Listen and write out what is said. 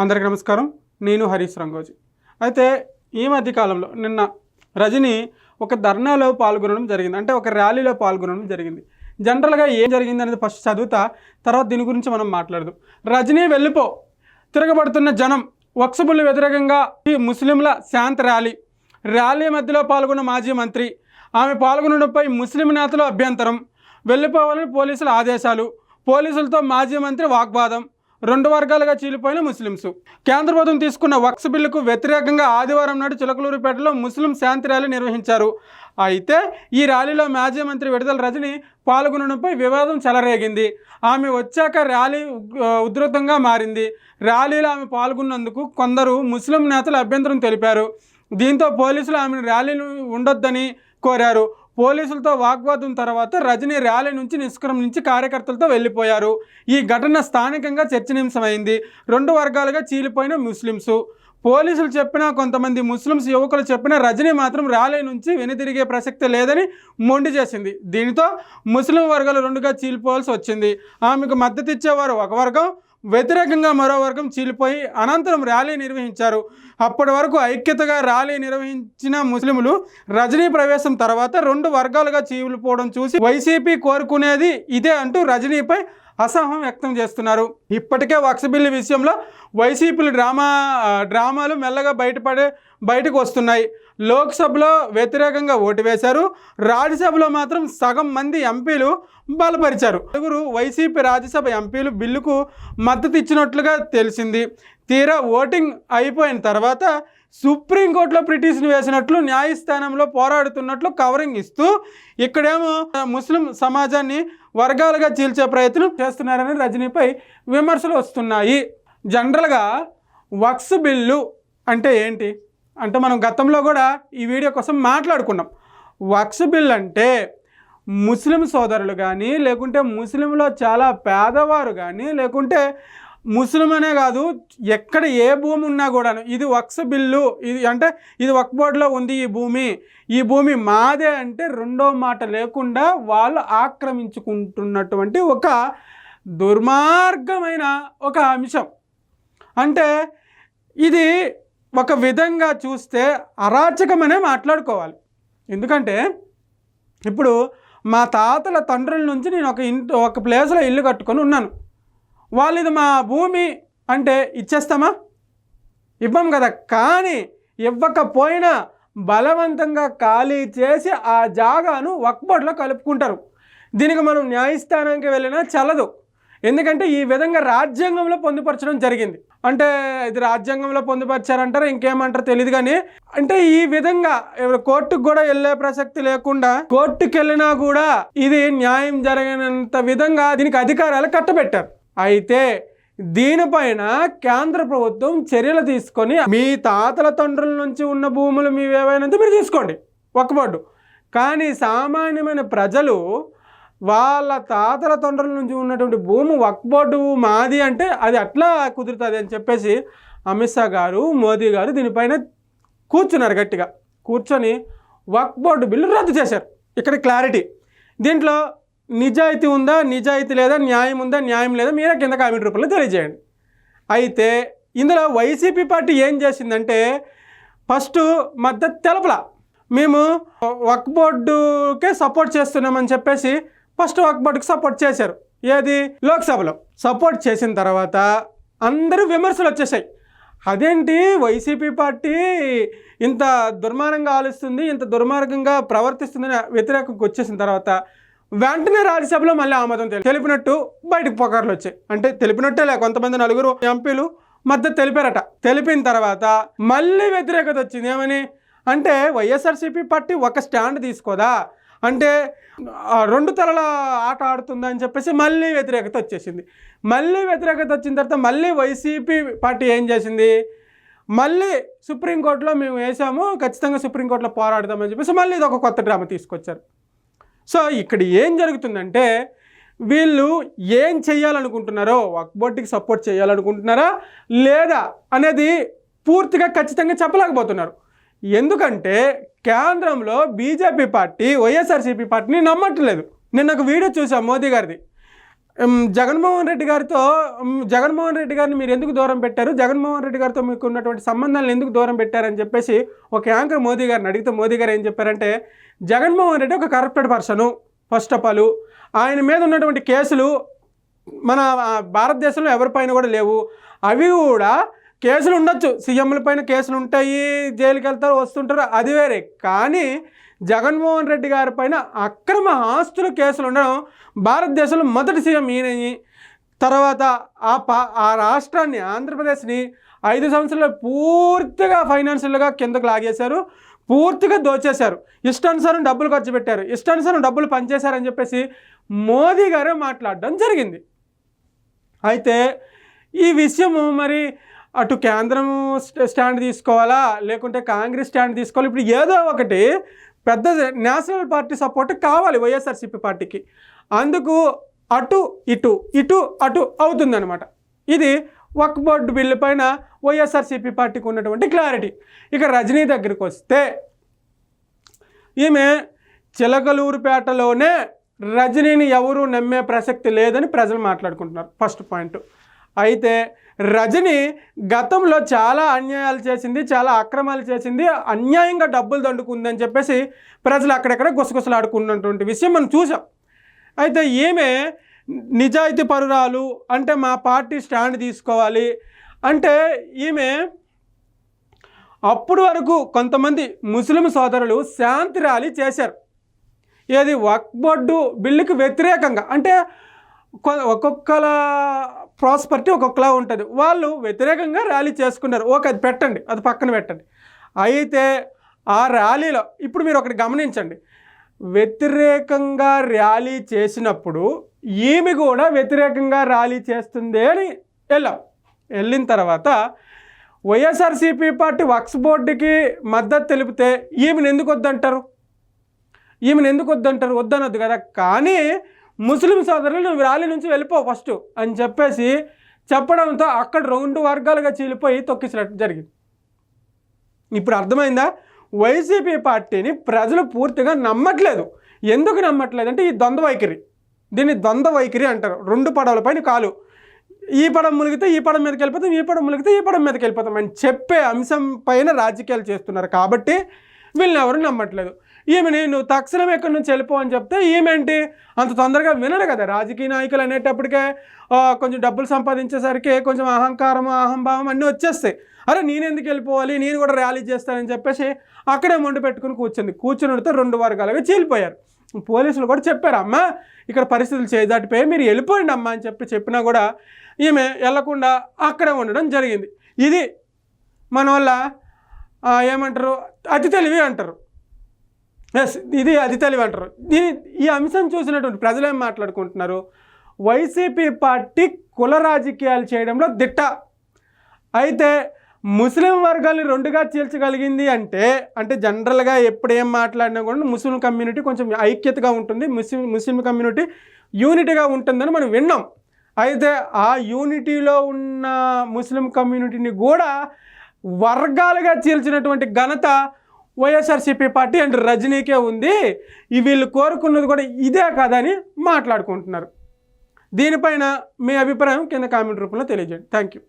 అందరికి నమస్కారం. నేను హరీష్ రంగోజీ. అయితే ఈ మధ్య కాలంలో నిన్న రజని ఒక ధర్నాలో పాల్గొనడం జరిగింది. అంటే ఒక ర్యాలీలో పాల్గొనడం జరిగింది. జనరల్గా ఏం జరిగింది అనేది ఫస్ట్ చదువుతా తర్వాత దీని గురించి మనం మాట్లాడదాం. రజనీ వెళ్ళిపో తిరగబడుతున్న జనం వక్సబుల్ వ్యతిరేకంగా ఈ ముస్లింల శాంత ర్యాలీ. ర్యాలీ మధ్యలో పాల్గొన్న మాజీ మంత్రి ఆమె పాల్గొనడంపై ముస్లిం నేతలు అభ్యంతరం. వెళ్ళిపోవాలని పోలీసుల ఆదేశాలు. పోలీసులతో మాజీ మంత్రి వాగ్వాదం. రెండు వర్గాలుగా చీలిపోయిన ముస్లింస్ కేంద్ర ప్రభుత్వం తీసుకున్న వక్స్ బిల్లుకు వ్యతిరేకంగా ఆదివారం నాడు చిలకలూరుపేటలో ముస్లిం శాంతి ర్యాలీ నిర్వహించారు. అయితే ఈ ర్యాలీలో మాజీ మంత్రి విడుదల రజని పాల్గొనడంపై వివాదం చెలరేగింది. ఆమె వచ్చాక ర్యాలీ ఉధృతంగా మారింది. ర్యాలీలో ఆమె పాల్గొన్నందుకు కొందరు ముస్లిం నేతలు అభ్యంతరం తెలిపారు. దీంతో పోలీసులు ఆమెను ర్యాలీలు ఉండొద్దని కోరారు. పోలీసులతో వాగ్వాదం తర్వాత రజనీ ర్యాలీ నుంచి నిష్క్రమించి కార్యకర్తలతో వెళ్ళిపోయారు. ఈ ఘటన స్థానికంగా చర్చనీయాంశమైంది. రెండు వర్గాలుగా చీలిపోయిన ముస్లింసు పోలీసులు చెప్పినా కొంతమంది ముస్లిమ్స్ యువకులు చెప్పినా రజనీ మాత్రం ర్యాలీ నుంచి వెనుదిరిగే ప్రసక్తి లేదని మొండి చేసింది. దీనితో ముస్లిం వర్గాలు రెండుగా చీలిపోవాల్సి వచ్చింది. ఆమెకు మద్దతు ఇచ్చేవారు ఒక వర్గం వ్యతిరేకంగా మరో వర్గం చీలిపోయి అనంతరం ర్యాలీ నిర్వహించారు. అప్పటి వరకు ఐక్యతగా ర్యాలీ నిర్వహించిన ముస్లింలు రజనీ ప్రవేశం తర్వాత రెండు వర్గాలుగా చీలిపోవడం చూసి వైసీపీ కోరుకునేది ఇదే అంటూ రజనీపై అసహనం వ్యక్తం చేస్తున్నారు. ఇప్పటికే వక్స్ బిల్లు విషయంలో వైసీపీలు డ్రామా డ్రామాలు మెల్లగా బయటపడే బయటకు వస్తున్నాయి. లోక్సభలో వ్యతిరేకంగా ఓటు వేశారు. రాజ్యసభలో మాత్రం సగం మంది ఎంపీలు బలపరిచారు. నలుగురు వైసీపీ రాజ్యసభ ఎంపీలు బిల్లుకు మద్దతు ఇచ్చినట్లుగా తెలిసింది. తీరా ఓటింగ్ అయిపోయిన తర్వాత సుప్రీంకోర్టులో పిటిషన్ వేసినట్లు న్యాయస్థానంలో పోరాడుతున్నట్లు కవరింగ్ ఇస్తూ ఇక్కడేమో ముస్లిం సమాజాన్ని వర్గాలుగా చీల్చే ప్రయత్నం చేస్తున్నారని రజనీపై విమర్శలు వస్తున్నాయి. జనరల్గా వక్స్ బిల్లు అంటే ఏంటి? అంటే మనం గతంలో కూడా ఈ వీడియో కోసం మాట్లాడుకున్నాం. వక్స్ బిల్ అంటే ముస్లిం సోదరులు కానీ లేకుంటే ముస్లింలో చాలా పేదవారు కానీ లేకుంటే ముస్లిం అనే కాదు ఎక్కడ ఏ భూమి ఉన్నా కూడాను ఇది వక్స్ బిల్లు. ఇది అంటే ఇది వక్ బోర్డులో ఉంది ఈ భూమి. ఈ భూమి మాదే అంటే రెండో మాట లేకుండా వాళ్ళు ఆక్రమించుకుంటున్నటువంటి ఒక దుర్మార్గమైన ఒక అంశం. అంటే ఇది ఒక విధంగా చూస్తే అరాచకమనే మాట్లాడుకోవాలి. ఎందుకంటే ఇప్పుడు మా తాతల తండ్రుల నుంచి నేను ఒక ఇంటి ఒక ప్లేస్లో ఇల్లు కట్టుకొని ఉన్నాను. వాళ్ళు ఇది మా భూమి అంటే ఇచ్చేస్తామా? ఇవ్వం కదా. కానీ ఇవ్వకపోయినా బలవంతంగా ఖాళీ చేసి ఆ జాగాను వక్బోర్డ్లో కలుపుకుంటారు. దీనికి మనం న్యాయస్థానానికి వెళ్ళినా చల్లదు. ఎందుకంటే ఈ విధంగా రాజ్యాంగంలో పొందుపరచడం జరిగింది. అంటే ఇది రాజ్యాంగంలో పొందుపరిచారంటారు? ఇంకేమంటారు తెలియదు కానీ అంటే ఈ విధంగా ఎవరు కోర్టుకు కూడా వెళ్ళే ప్రసక్తి లేకుండా కోర్టుకు వెళ్ళినా కూడా ఇది న్యాయం జరిగినంత విధంగా దీనికి అధికారాలు కట్టబెట్టారు. అయితే దీనిపైన కేంద్ర ప్రభుత్వం చర్యలు తీసుకొని మీ తాతల తండ్రుల నుంచి ఉన్న భూములు మీవేవైనంత మీరు తీసుకోండి. ఒక్కబడ్డు కానీ సామాన్యమైన ప్రజలు వాళ్ళ తాతల తండ్రుల నుంచి ఉన్నటువంటి భూమి వక్ బోర్డు మాది అంటే అది అట్లా కుదురుతుంది అని చెప్పేసి అమిత్ షా గారు మోదీ గారు దీనిపైన కూర్చున్నారు గట్టిగా. కూర్చొని వక్ బోర్డు బిల్లు రద్దు చేశారు. ఇక్కడ క్లారిటీ. దీంట్లో నిజాయితీ ఉందా నిజాయితీ లేదా న్యాయం ఉందా న్యాయం లేదా మీరే కింద కామెంట్ రూపంలో తెలియజేయండి. అయితే ఇందులో వైసీపీ పార్టీ ఏం చేసిందంటే ఫస్ట్ మద్దతు తెలపల. మేము వక్ బోర్డుకే సపోర్ట్ చేస్తున్నామని చెప్పేసి ఫస్ట్ వక్ బోర్డుకి సపోర్ట్ చేశారు. ఏది? లోక్సభలో. సపోర్ట్ చేసిన తర్వాత అందరూ విమర్శలు వచ్చేసాయి. అదేంటి? వైసీపీ పార్టీ ఇంత దుర్మార్గంగా ఆలోచిస్తుంది ఇంత దుర్మార్గంగా ప్రవర్తిస్తుందని వ్యతిరేకంగా వచ్చేసిన తర్వాత వెంటనే రాజ్యసభలో మళ్ళీ ఆమోదం తెలిపినట్టు బయటకు పొగర్లు వచ్చాయి. అంటే తెలిపినట్టే లే కొంతమంది నలుగురు ఎంపీలు మద్దతు తెలిపారట. తెలిపిన తర్వాత మళ్ళీ వ్యతిరేకత వచ్చింది. ఏమని? అంటే వైఎస్ఆర్సీపీ పార్టీ ఒక స్టాండ్ తీసుకోదా? అంటే రెండు తలల ఆట ఆడుతుందని చెప్పేసి మళ్ళీ వ్యతిరేకత వచ్చేసింది. మళ్ళీ వ్యతిరేకత వచ్చిన తర్వాత మళ్ళీ వైసీపీ పార్టీ ఏం చేసింది? మళ్ళీ సుప్రీంకోర్టులో మేము వేసాము ఖచ్చితంగా సుప్రీంకోర్టులో పోరాడదామని చెప్పేసి మళ్ళీ ఇది ఒక కొత్త డ్రామా తీసుకొచ్చారు. సో ఇక్కడ ఏం జరుగుతుందంటే వీళ్ళు ఏం చేయాలనుకుంటున్నారో వక్ బోర్డుకి సపోర్ట్ చేయాలనుకుంటున్నారా లేదా అనేది పూర్తిగా ఖచ్చితంగా చెప్పలేకపోతున్నారు. ఎందుకంటే కేంద్రంలో బీజేపీ పార్టీ వైఎస్ఆర్సీపీ పార్టీని నమ్మట్లేదు. నేను ఒక వీడియో చూసాను మోదీ గారిది. జగన్మోహన్ రెడ్డి గారితో జగన్మోహన్ రెడ్డి గారిని మీరు ఎందుకు దూరం పెట్టారు? జగన్మోహన్ రెడ్డి గారితో మీకు ఉన్నటువంటి సంబంధాలను ఎందుకు దూరం పెట్టారని చెప్పేసి ఒక యాంకర్ మోదీ గారిని అడిగితే మోదీ గారు ఏం చెప్పారంటే జగన్మోహన్ రెడ్డి ఒక corrupted person first of all. ఆయన మీద ఉన్నటువంటి కేసులు మన భారతదేశంలో భారతదేశంలో ఎవరిపైన కూడా లేవు. అవి కూడా కేసులు ఉండొచ్చు. సీఎంల పైన కేసులు ఉంటాయి జైలుకి వెళ్తారు వస్తుంటారు అది వేరే. కానీ జగన్మోహన్ రెడ్డి గారి పైన అక్రమ ఆస్తుల కేసులు ఉండడం భారతదేశంలో మొదటి సీఎం ఈయనని తర్వాత ఆ పా ఆ రాష్ట్రాన్ని ఆంధ్రప్రదేశ్ని ఐదు సంవత్సరాలు పూర్తిగా ఫైనాన్షియల్గా కిందకు లాగేశారు. పూర్తిగా దోచేశారు. ఇష్టానుసారం డబ్బులు ఖర్చు పెట్టారు. ఇష్టానుసారం డబ్బులు పనిచేశారని చెప్పేసి మోదీ గారే మాట్లాడడం జరిగింది. అయితే ఈ విషయము మరి అటు కేంద్రం స్టాండ్ తీసుకోవాలా? లేకుంటే కాంగ్రెస్ స్టాండ్ తీసుకోవాలి? ఇప్పుడు ఏదో ఒకటి పెద్ద నేషనల్ పార్టీ సపోర్ట్ కావాలి వైఎస్ఆర్సీపీ పార్టీకి. అందుకు అటు ఇటు ఇటు అటు అవుతుందన్నమాట. ఇది వక్ బోర్డు బిల్లు పైన వైఎస్ఆర్సీపీ పార్టీకి ఉన్నటువంటి క్లారిటీ. ఇక రజనీ దగ్గరికి వస్తే ఈమె చిలకలూరుపేటలోనే రజనీని ఎవరూ నమ్మే ప్రసక్తి లేదని ప్రజలు మాట్లాడుకుంటున్నారు. First point. అయితే రజని గతంలో చాలా అన్యాయాలు చేసింది చాలా అక్రమాలు చేసింది అన్యాయంగా డబ్బులు దండుకుందని చెప్పేసి ప్రజలు అక్కడెక్కడ గుసగుసలాడుకున్నటువంటి విషయం మనం చూసాం అయితే ఈమె నిజాయితీ పరురాలు అంటే మా పార్టీ స్టాండ్ తీసుకోవాలి అంటే ఈమె అప్పుడు వరకు కొంతమంది ముస్లిం సోదరులు శాంతి ర్యాలీ చేశారు. ఏది వక్ బోర్డు బిల్లుకి వ్యతిరేకంగా అంటే కొ- ఒక్కొక్కల ప్రాస్పర్టీ ఒక్కొక్కలా ఉంటుంది. వాళ్ళు వ్యతిరేకంగా ర్యాలీ చేసుకున్నారు. ఓకే అది పెట్టండి. అది పక్కన పెట్టండి. అయితే ఆ ర్యాలీలో ఇప్పుడు మీరు ఒకటి గమనించండి. వ్యతిరేకంగా ర్యాలీ చేసినప్పుడు ఈమె కూడా వ్యతిరేకంగా ర్యాలీ చేస్తుంది అని వెళ్ళాం. వెళ్ళిన తర్వాత వైఎస్ఆర్సీపీ పార్టీ వక్స్ బోర్డుకి మద్దతు తెలిపితే ఈమెను ఎందుకు వద్దంటారు? ఈమెను ఎందుకు వద్దంటారు? వద్దనొద్దు కదా. కానీ ముస్లిం సోదరులు నువ్వు ర్యాలీ నుంచి వెళ్ళిపో ఫస్ట్ అని చెప్పేసి చెప్పడంతో అక్కడ రెండు వర్గాలుగా చీలిపోయి తొక్కిసినట్టు జరిగింది. ఇప్పుడు అర్థమైందా? వైసీపీ పార్టీని ప్రజలు పూర్తిగా నమ్మట్లేదు. ఎందుకు నమ్మట్లేదు అంటే ఈ ద్వంద్వ వైఖరి. దీన్ని ద్వంద్వ వైఖరి అంటారు. రెండు పడవలపైన కాలు. ఈ పడం మునిగితే ఈ పడం మీదకి వెళ్ళిపోతాం ఈ పడం మునిగితే ఈ పడం మీదకి వెళ్ళిపోతాం అని చెప్పే అంశం పైన రాజకీయాలు చేస్తున్నారు కాబట్టి వీళ్ళని ఎవరు నమ్మట్లేదు. ఈమె నేను తక్షణం ఎక్కడి నుంచి వెళ్ళిపో అని చెప్తే ఈమెంటి? అంత తొందరగా వినడు కదా రాజకీయ నాయకులు అనేటప్పటికే కొంచెం డబ్బులు సంపాదించేసరికి కొంచెం అహంకారం అహంభావం అన్నీ వచ్చేస్తాయి. అరే నేను ఎందుకు వెళ్ళిపోవాలి? నేను కూడా ర్యాలీ చేస్తానని చెప్పేసి అక్కడే మొండి పెట్టుకుని కూర్చుంది. కూర్చునితో రెండు వర్గాలుగా చీలిపోయారు. పోలీసులు కూడా చెప్పారు అమ్మ ఇక్కడ పరిస్థితులు చేదాటిపోయి మీరు వెళ్ళిపోండి అమ్మ అని చెప్పి చెప్పినా కూడా ఈమె వెళ్ళకుండా అక్కడే ఉండడం జరిగింది. ఇది మన వల్ల ఏమంటారు? అతి తెలివి అంటారు. ఎస్ ఇది అది తెలివి అంటారు. దీని ఈ అంశం చూసినటువంటి ప్రజలు ఏం మాట్లాడుకుంటున్నారు? వైసీపీ పార్టీ కుల రాజకీయాలు చేయడంలో దిట్ట. అయితే ముస్లిం వర్గాన్ని రెండుగా చీల్చగలిగింది అంటే అంటే జనరల్గా ఎప్పుడు ఏం మాట్లాడినా కూడా ముస్లిం కమ్యూనిటీ కొంచెం ఐక్యతగా ఉంటుంది ముస్లిం ముస్లిం కమ్యూనిటీ యూనిటీగా ఉంటుందని మనం విన్నాం. అయితే ఆ యూనిటీలో ఉన్న ముస్లిం కమ్యూనిటీని కూడా వర్గాలుగా చీల్చినటువంటి ఘనత వైఎస్ఆర్సీపీ పార్టీ అండ్ రజనీకే ఉంది. వీళ్ళు కోరుకున్నది కూడా ఇదే కాదని మాట్లాడుకుంటున్నారు. దీనిపైన మీ అభిప్రాయం కింద కామెంట్ రూపంలో తెలియజేయండి. Thank you